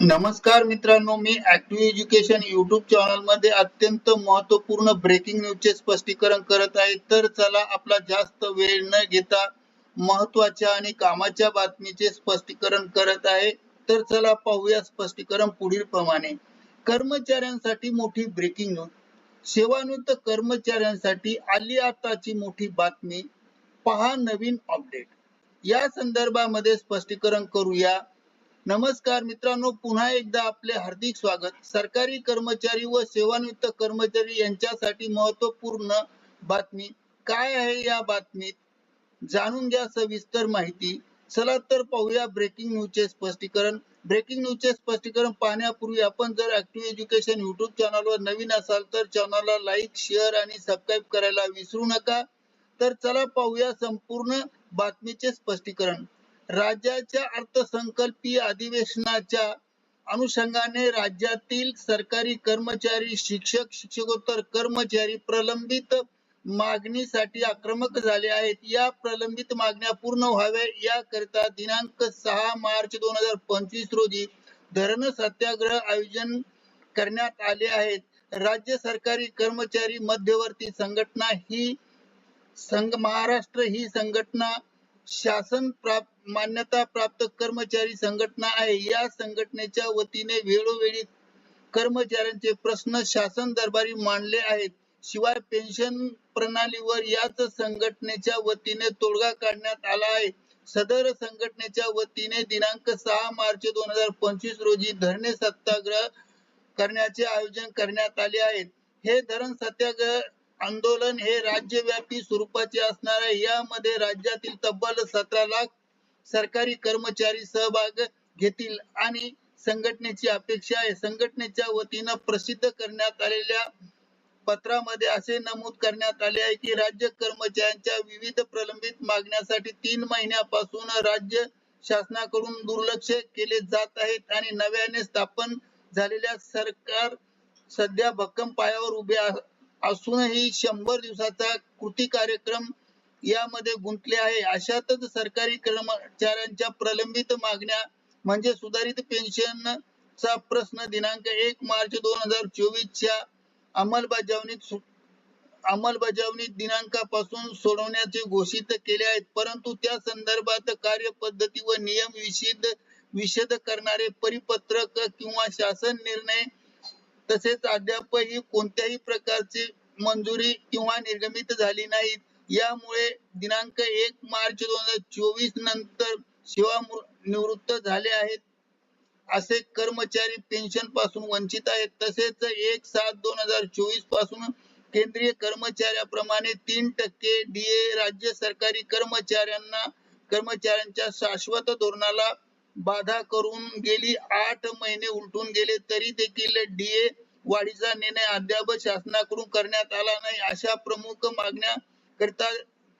नमस्कार मित्रांनो मी ऍक्टिव्ह एज्युकेशन युट्यूब चॅनलमध्ये अत्यंत महत्त्वपूर्ण ब्रेकिंग न्यूज चे स्पष्टीकरण करत आहे. तर चला आपला जास्त वेळ न घेता महत्त्वाच्या आणि कामाच्या बातमीचे स्पष्टीकरण करत आहे. तर चला पाहूया स्पष्टीकरण पुढील प्रमाणे कर्मचाऱ्यांसाठी मोठी ब्रेकिंग न्यूज सेवानिवृत्त कर्मचाऱ्यांसाठी आली आताची मोठी बातमी. पहा नवीन अपडेट या संदर्भामध्ये स्पष्टीकरण करूया. नमस्कार मित्रांनो पुन्हा एकदा आपले हार्दिक स्वागत. सरकारी कर्मचारी व सेवानिवृत्त कर्मचारी यांच्यासाठी महत्त्वपूर्ण बातमी काय आहे या बातमीत? जाणून घ्या सविस्तर माहिती. चला तर पाहूया ब्रेकिंग न्यूजचे स्पष्टीकरण. ब्रेकिंग न्यूजचे स्पष्टीकरण पाहण्यापूर्वी आपण जर ऍक्टिव्ह एज्युकेशन युट्यूब चॅनलवर नवीन असाल तर चॅनलला लाईक शेअर आणि सबस्क्राईब करायला विसरू नका. तर चला पाहूया संपूर्ण बातमीचे स्पष्टीकरण. राज्याच्या अर्थसंकल्पीय अधिवेशनाच्या अनुषंगाने राज्यातील सरकारी कर्मचारी शिक्षक शिक्षकोत्तर कर्मचारी प्रलंबित मागणीसाठी आक्रमक झाले आहेत. या प्रलंबित मागण्या पूर्ण व्हाव्या याकरिता दिनांक सहा मार्च दोन हजार पंचवीस रोजी धरण सत्याग्रह आयोजन करण्यात आले आहेत. राज्य सरकारी कर्मचारी मध्यवर्ती संघटना ही संघ महाराष्ट्र ही संघटना शासन प्राप्त मान्यता प्राप्त कर्मचारी संघटना आहे. या संघटनेच्या वतीने वेळोवेळी कर्मचाऱ्यांचे प्रश्न शासन दरबारी मांडले आहेत. शिवाय पेन्शन प्रणालीवर याच संघटनेच्या वतीने तोडगा काढण्यात आला आहे. सदर संघटनेच्या वतीने दिनांक सहा मार्च दोन हजार पंचवीस रोजी धरणे सत्याग्रह करण्याचे आयोजन करण्यात आले आहे. हे धरण सत्याग्रह आंदोलन हे राज्यव्यापी स्वरूपाचे असणार आहे. यामध्ये राज्यातील तब्बल सतरा लाख सरकारी कर्मचारी सहभाग घेतील आणि संघटनेची अपेक्षा आहे. संघटनेच्या वतीनं प्रसिद्ध करण्यात आलेल्या पत्रामध्ये असे नमूद करण्यात आले आहे की राज्य कर्मचाऱ्यांच्या विविध प्रलंबित मागण्यासाठी तीन महिन्यापासून राज्य शासनाकडून दुर्लक्ष केले जात आहेत आणि नव्याने स्थापन झालेल्या सरकार सध्या भक्कम पायावर उभे असूनही शंभर दिवसाचा कृती कार्यक्रम यामध्ये गुंतले आहे. अशातच सरकारी कर्मचाऱ्यांच्या प्रलंबित मागण्या म्हणजे सुधारित पेन्शन चा प्रश्न दिनांक एक मार्च दोन हजार चोवीस च्या अंमलबजावणीत अंमलबजावणी दिनांकापासून सोडवण्याचे घोषित केले आहेत. परंतु त्या संदर्भात कार्यपद्धती व नियम विषद विशद करणारे परिपत्रक किंवा शासन निर्णय तसेच अद्यापही कोणत्याही प्रकारची मंजुरी किंवा निर्गमित झाली नाही. यामुळे दिनांक एक मार्च दोन हजार चोवीस नंतर सेवा निवृत्त झाले आहेत. असे कर्मचारी पेन्शनपासून वंचित आहेत. तसेच एक सात दोन हजार चोवीसपासून केंद्रीय कर्मचाऱ्याप्रमाणे तीन टक्के डीए राज्य सरकारी कर्मचाऱ्यांना कर्मचाऱ्यांच्या शाश्वत धोरणाला बाधा करून गेली. आठ महिने उलटून गेले. तरी देखील डीए वाढीचा निर्णय अद्याप शासनाकडून करण्यात आला नाही. अशा प्रमुख मागण्या करता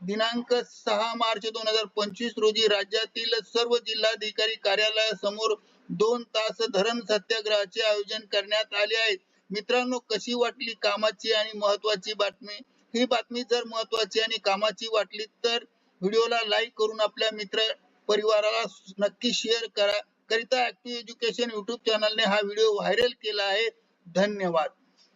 दिनांक सहा मार्च दोन हजार पंचवीस रोजी राज्यातील सर्व जिल्हाधिकारी कार्यालयासमोर दोन तास धरण सत्याग्रहाचे आयोजन करण्यात आले आहे. मित्रांनो कशी वाटली कामाची आणि महत्वाची बातमी? ही बातमी जर महत्वाची आणि कामाची वाटली तर व्हिडिओला लाईक करून आपल्या मित्र परिवाराला नक्की शेअर करा. करिता ऍक्टिव्ह एज्युकेशन युट्यूब चॅनलने हा व्हिडिओ व्हायरल केला आहे. धन्यवाद.